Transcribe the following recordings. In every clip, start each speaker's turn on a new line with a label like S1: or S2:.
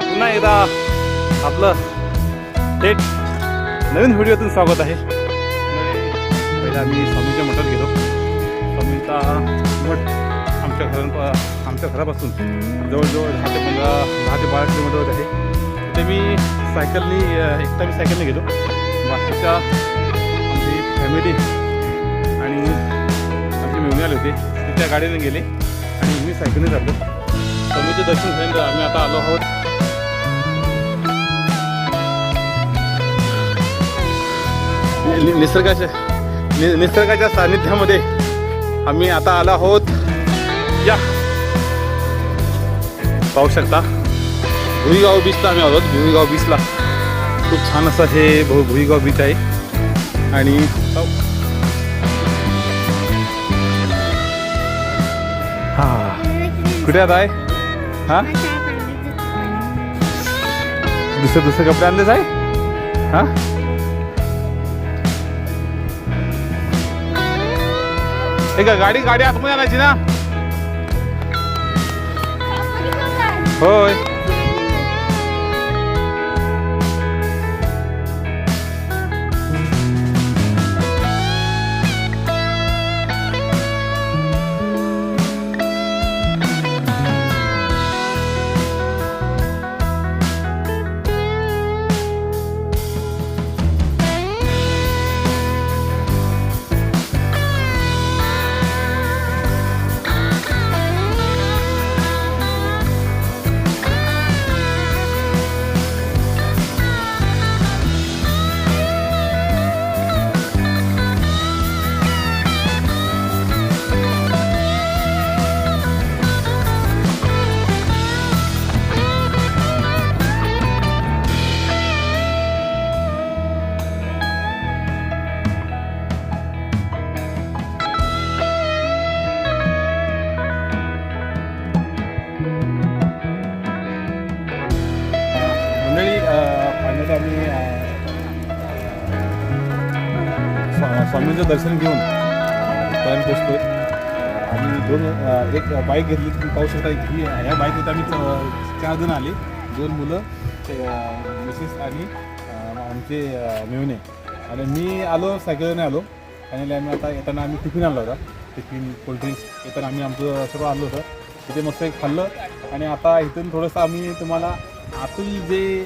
S1: एकदा आपलं थेट नवीन व्हिडिओतून स्वागत आहे. पहिला आम्ही स्वामीच्या मठात गेलो. स्वामीचा मठ आमच्या घरा आमच्या घरापासून जवळजवळ दहा ते पंधरा दहा ते बारा किलोमीटर आहे. तिथे मी सायकलनी एकटा मी सायकलने गेलो. बाकीच्या आमची फॅमिली आणि आमचे मेहणे आले होते. ते त्या गाडीने गेले आणि मी सायकलने जातो स्वामीचं दर्शन झाल्यानंतर आम्ही आता आलो आहोत. नि- निसर्गाच्या नि- निसर्गाच्या सानिध्यामध्ये आम्ही आता आलो आहोत. या. पाहू शकता. भुईगाव बीचला आम्ही आलो आहोत. भुईगाव बीचला खूप छान असं हे भु भुईगाव बीच आहे. आणि हां. कुठे आता आहे? हा? दुसरे दुसरे कपडे आणलेच आहे? हा? हे का गाडी गाडी आतमध्ये आणायची ना. होय. मंडळी फायनली आम्ही स्वामींचं दर्शन घेऊन पर्यंत पोचतो आणि दोन एक बाईक घेतली तुम्ही पाहू शकता ही ह्या बाईकमध्ये आम्ही चार जण आले. दोन मुलं मिसेस आणि आमचे अ, मेहुणे आणि मी आलो सायकलने आलो. आणि आम्ही आता येताना आम्ही टिफिन आणला होता. टिफिन कोल्ड्रिंक्स येताना आम्ही आमचं सर्व आणलं होतं. तिथे मस्त एक खाल्लं. आणि आता इथून थोडंसं आम्ही तुम्हाला आतील जे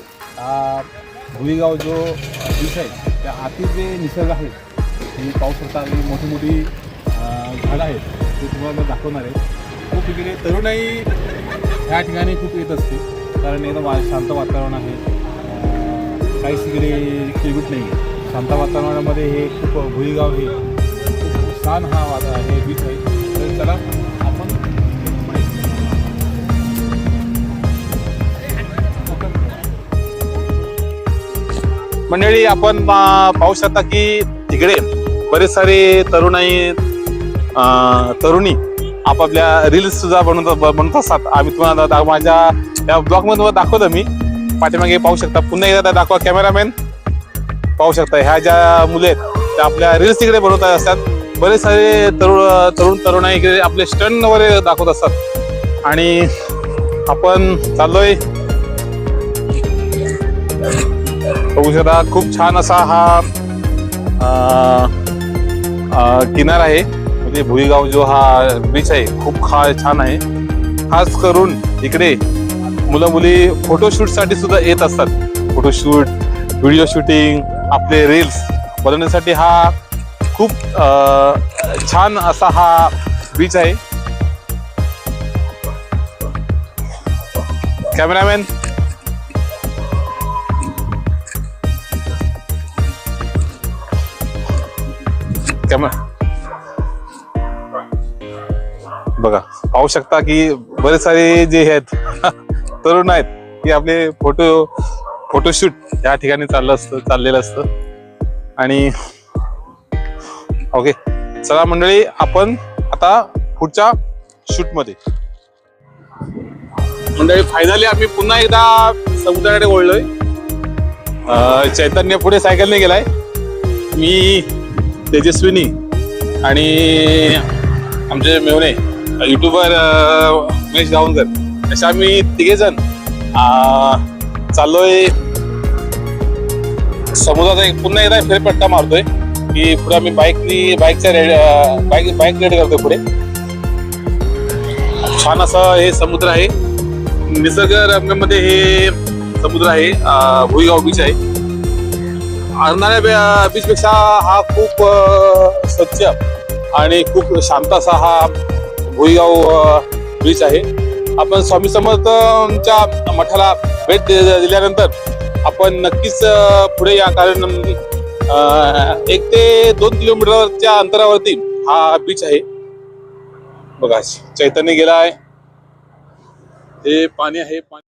S1: भुईगाव जो बीच आहे त्या आतील जे निसर्ग आहे हे पाऊस शकता आणि मोठी मोठी झाडं आहेत ते तुम्हाला दाखवणार आहे. खूप इकडे तरुणाई ह्या ठिकाणी खूप येत असते कारण एकदम वा- शांत वातावरण आहे. काहीच इकडे किलबिट नाही आहे शांत वातावरणामध्ये हे खूप भुईगाव हे खूप छान हा वाता हे बीच आहे. तर चला मंडळी आपण पाहू शकता की तिकडे बरेच सारे तरुणाई तरुणी आपापल्या रील्स सुद्धा बनवत बनवत असतात. आम्ही तुम्हाला माझ्या या ब्लॉग दाखवतो दाखवलं मी. पाठीमागे पाहू शकता. पुन्हा एकदा दाखवा कॅमेरामॅन पाहू शकता ह्या ज्या मुले आहेत त्या आपल्या रील्स तिकडे बनवत असतात. बरेच सारे तरुण तरुण तरुणाई इकडे आपले स्टंट वगैरे दाखवत असतात. आणि आपण चाललोय. बघू शकता खूप छान असा हा किनार आहे. म्हणजे भुईगाव जो हा बीच आहे खूप खा छान आहे. खास करून इकडे मुलं मुली फोटोशूटसाठी सुद्धा येत असतात. फोटोशूट व्हिडिओ शूटिंग आपले रील्स बनवण्यासाठी हा खूप छान असा हा बीच आहे. कॅमेरामॅन त्यामुळे. बघा पाहू शकता की बरेच सारे जे आहेत तरुण आहेत की आपले फोटो फोटोशूट या ठिकाणी चाललं असतं चाललेलं असतं. आणि ओके चला मंडळी आपण आता पुढच्या शूटमध्ये. मंडळी फायनली आम्ही पुन्हा एकदा समुद्राकडे वळलोय. चैतन्य पुढे सायकलने गेलाय. मी तेजस्विनी आणि आमचे मेवणे युट्यूबर उमेश गावणकर असे आम्ही तिघे जण चाललोय. समुद्राचा एक पुन्हा एकदा फेरपट्टा मारतोय की पुढे आम्ही बाईकनी बाईकच्या रेड बाईक बाईक रेड करतोय पुढे. छान असं हे समुद्र आहे. निसर्गरम्यमध्ये हे समुद्र आहे भुईगाव बीच आहे. अर्नाळ्या बीचपेक्षा हा खूप स्वच्छ आणि खूप शांत असा हा भुईगाव बीच आहे. आपण स्वामी समर्थांच्या मठाला भेट दि- दिल्यानंतर आपण नक्कीच पुढे या. कारण एक ते दोन किलोमीटरच्या अंतरावरती हा बीच आहे. बघा चैतन्य गेला आहे हे पाणी आहे पाणी